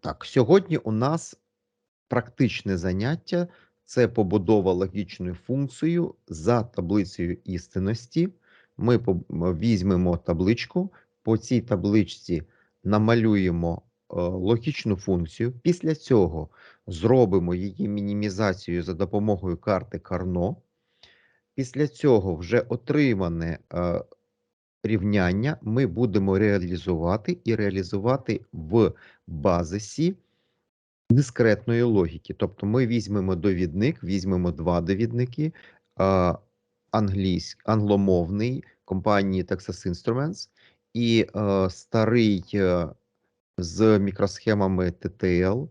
Так, сьогодні у нас практичне заняття це побудова логічною функцією за таблицею істинності. Ми візьмемо табличку, по цій табличці намалюємо е, логічну функцію. Після цього зробимо її мінімізацію за допомогою карти Карно. Після цього вже отримане е, рівняння ми будемо реалізувати і реалізувати в базисі дискретної логіки. Тобто ми візьмемо довідник, візьмемо два довідники, а, англійсь, англомовний компанії Texas Instruments і старий е, з мікросхемами TTL.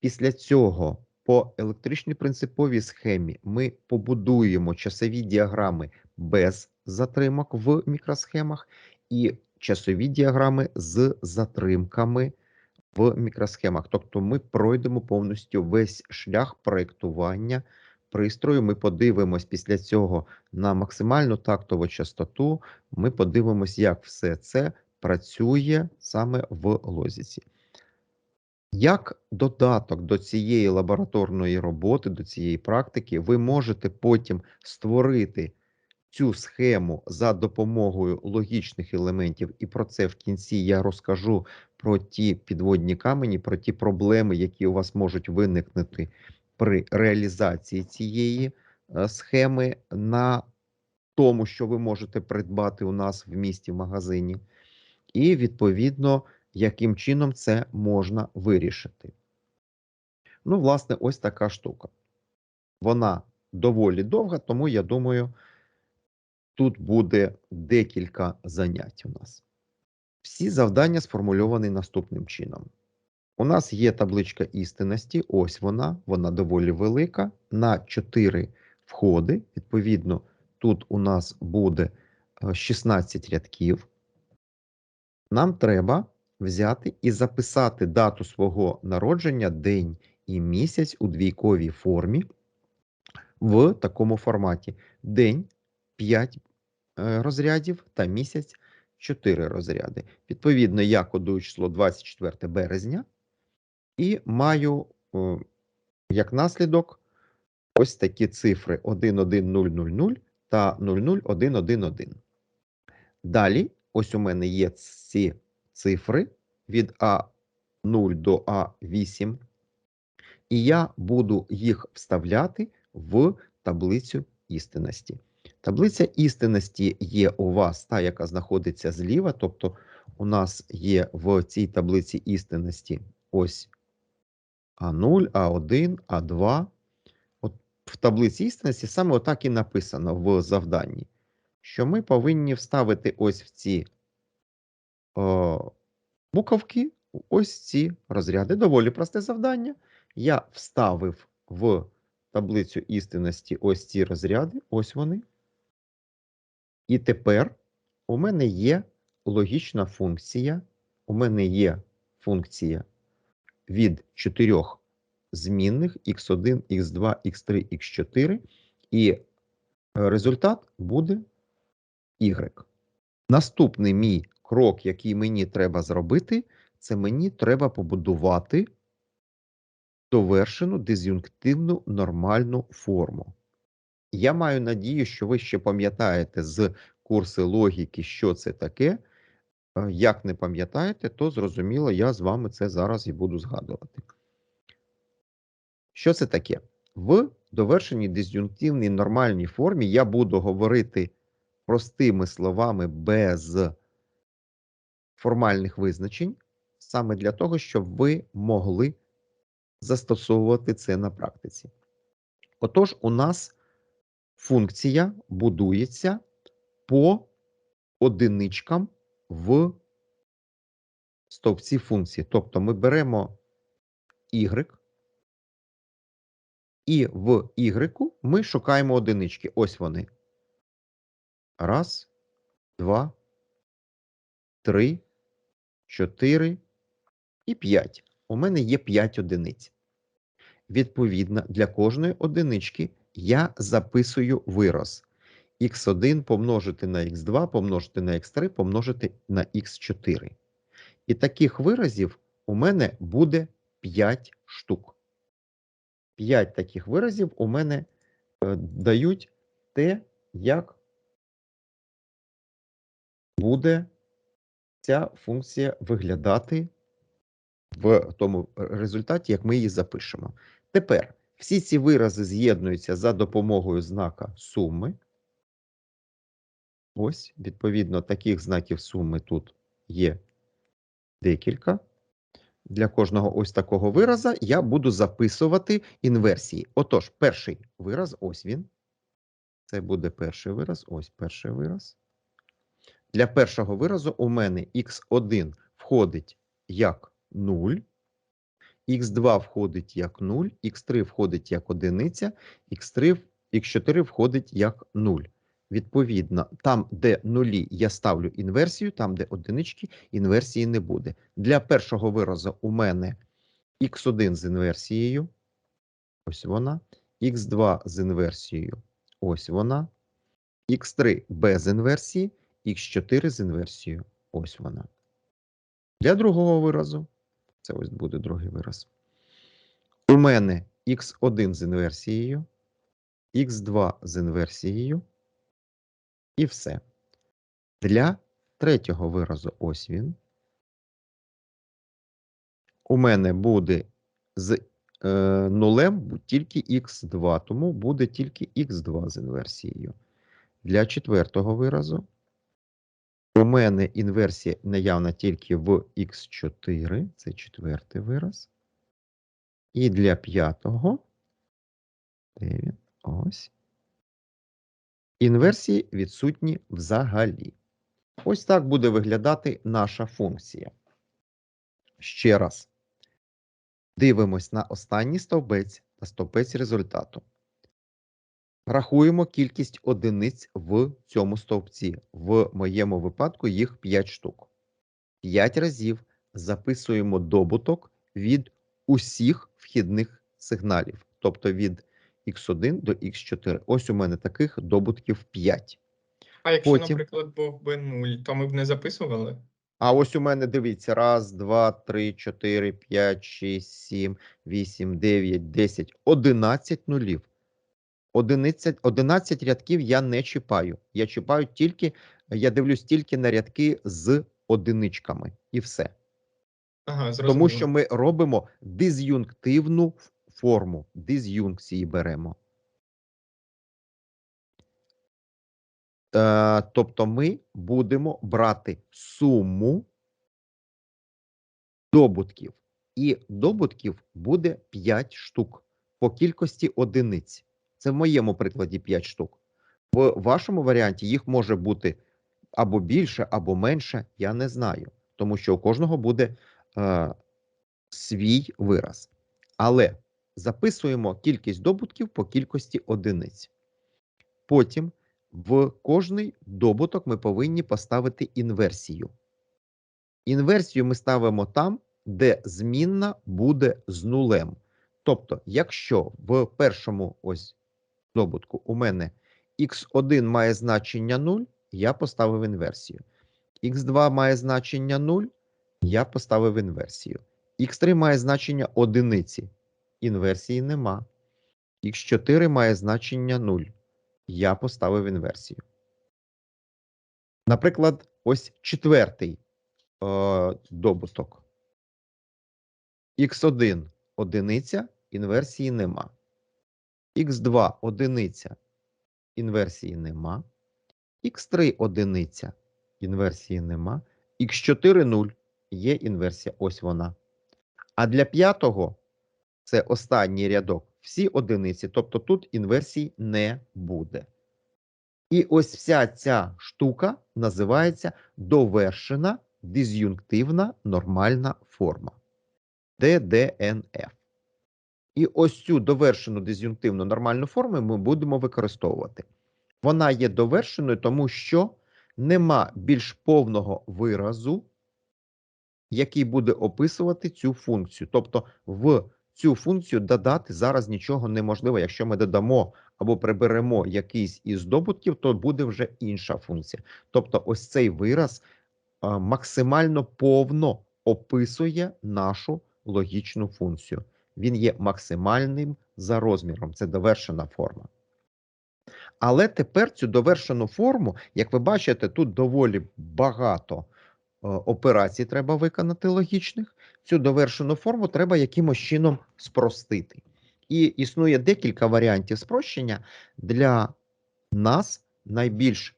Після цього по електричній принциповій схемі ми побудуємо часові діаграми без затримок в мікросхемах і часові діаграми з затримками в мікросхемах. Тобто ми пройдемо повністю весь шлях проєктування пристрою. Ми подивимось після цього на максимальну тактову частоту. Ми подивимось, як все це працює саме в лозіці. Як додаток до цієї лабораторної роботи, до цієї практики, ви можете потім створити цю схему за допомогою логічних елементів, і про це в кінці я розкажу про ті підводні камені, про ті проблеми, які у вас можуть виникнути при реалізації цієї е, схеми на тому, що ви можете придбати у нас в місті в магазині, і відповідно, яким чином це можна вирішити. Ну, власне, ось така штука. Вона доволі довга, тому я думаю, тут буде декілька занять у нас. Всі завдання сформульовані наступним чином. У нас є табличка істинності, ось вона, вона доволі велика, на 4 входи. Відповідно, тут у нас буде е, 16 рядків. Нам треба взяти і записати дату свого народження, день і місяць у двійковій формі в такому форматі: день 5 е, розрядів та місяць 4 розряди. Відповідно, я кодую число 24 березня і маю е, як наслідок ось такі цифри 11000 та 00111. Далі, ось у мене є ці цифри від А0 до А8, і я буду їх вставляти в таблицю істинності. Таблиця істинності є у вас та, яка знаходиться зліва, тобто у нас є в цій таблиці істинності ось А0, А1, А2. От в таблиці істинності саме отак і написано в завданні, що ми повинні вставити ось в ці о, буковки, ось ці розряди. Доволі просте завдання. Я вставив в таблицю істинності ось ці розряди, ось вони. І тепер у мене є логічна функція. У мене є функція від чотирьох змінних x1, x2, x3, x4, і е, результат буде y. Наступний мій крок, який мені треба зробити, це мені треба побудувати довершену диз'юнктивну нормальну форму. Я маю надію, що ви ще пам'ятаєте з курси логіки, що це таке. Е, Як не пам'ятаєте, то зрозуміло, я з вами це зараз і буду згадувати. Що це таке? В довершеній диз'юнктивній нормальній формі я буду говорити простими словами без формальних визначень, саме для того, щоб ви могли застосовувати це на практиці. Отож, у нас функція будується по одиничкам в стовпці функції. Тобто ми беремо y, і в y ми шукаємо одинички. Ось вони. Раз, два, три, чотири і п'ять. У мене є 5 одиниць. Відповідно, для кожної одинички я записую вираз. х1 помножити на х2, помножити на х3, помножити на х4. І таких виразів у мене буде 5 штук. 5 таких виразів у мене е, дають те, як буде ця функція виглядати в тому результаті, як ми її запишемо. Тепер всі ці вирази з'єднуються за допомогою знака суми. Ось, відповідно, таких знаків суми тут є декілька. Для кожного ось такого вираза я буду записувати інверсії. Отож, перший вираз, ось він. Це буде перший вираз, ось перший вираз. Для першого виразу у мене х1 входить як 0, х2 входить як 0, х3 входить як одиниця, х3, х4 входить як 0. Відповідно, там, де нулі, я ставлю інверсію, там, де одинички, інверсії не буде. Для першого виразу у мене х1 з інверсією, ось вона, х2 з інверсією, ось вона, х3 без інверсії, х4 з інверсією, ось вона. Для другого виразу, це ось буде другий вираз. У мене х1 з інверсією, х2 з інверсією, і все. Для третього виразу ось він. У мене буде з е, нулем тільки х2, тому буде тільки х2 з інверсією. Для четвертого виразу у мене інверсія наявна тільки в х4, це четвертий вираз. І для п'ятого, де він? Ось. Інверсії відсутні взагалі. Ось так буде виглядати наша функція. Ще раз. Дивимось на останній стовбець та стовбець результату. Рахуємо кількість одиниць в цьому стовпці. В моєму випадку їх 5 штук. 5 разів записуємо добуток від усіх вхідних сигналів, тобто від x1 до x4. Ось у мене таких добутків 5. А якщо, Потім- наприклад, був би 0, то ми б не записували? А ось у мене дивіться: раз, два, три, чотири, п'ять, шість, сім, вісім, дев'ять, десять, одинадцять нулів. Одиницять, 11 рядків я не чіпаю. Я чіпаю тільки, я дивлюсь тільки на рядки з одиничками і все. Ага, зрозуміло. Тому що ми робимо диз'юнктивну форму, диз'юнкції беремо. Е, тобто ми будемо брати суму добутків. І добутків буде 5 штук по кількості одиниць. Це в моєму прикладі 5 штук. В вашому варіанті їх може бути або більше, або менше, я не знаю. Тому що у кожного буде е, свій вираз. Але записуємо кількість добутків по кількості одиниць. Потім в кожний добуток ми повинні поставити інверсію. Інверсію ми ставимо там, де змінна буде з нулем. Тобто, якщо в першому ось добутку у мене x1 має значення 0, я поставив інверсію. x2 має значення 0, я поставив інверсію. x3 має значення одиниці. Інверсії нема. x4 має значення 0. Я поставив інверсію. Наприклад, ось четвертий е, добуток. x1 одиниця, інверсії нема. X2 одиниця, інверсії нема. x3 одиниця, інверсії нема. x4 0 є інверсія, ось вона. А для п'ятого це останній рядок, всі одиниці, тобто тут інверсій не буде. І ось вся ця штука називається довершена диз'юнктивна нормальна форма. ДДНФ. І ось цю довершену диз'юнктивну нормальну форму ми будемо використовувати. Вона є довершеною, тому що нема більш повного виразу, який буде описувати цю функцію. Тобто в цю функцію додати зараз нічого неможливо. Якщо ми додамо або приберемо якийсь із добутків, то буде вже інша функція. Тобто, ось цей вираз максимально повно описує нашу логічну функцію. Він є максимальним за розміром. Це довершена форма. Але тепер цю довершену форму, як ви бачите, тут доволі багато е, операцій треба виконати логічних. Цю довершену форму треба якимось чином спростити. І існує декілька варіантів спрощення. Для нас найбільш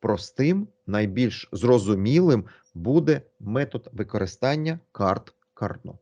простим, найбільш зрозумілим буде метод використання карт Карно.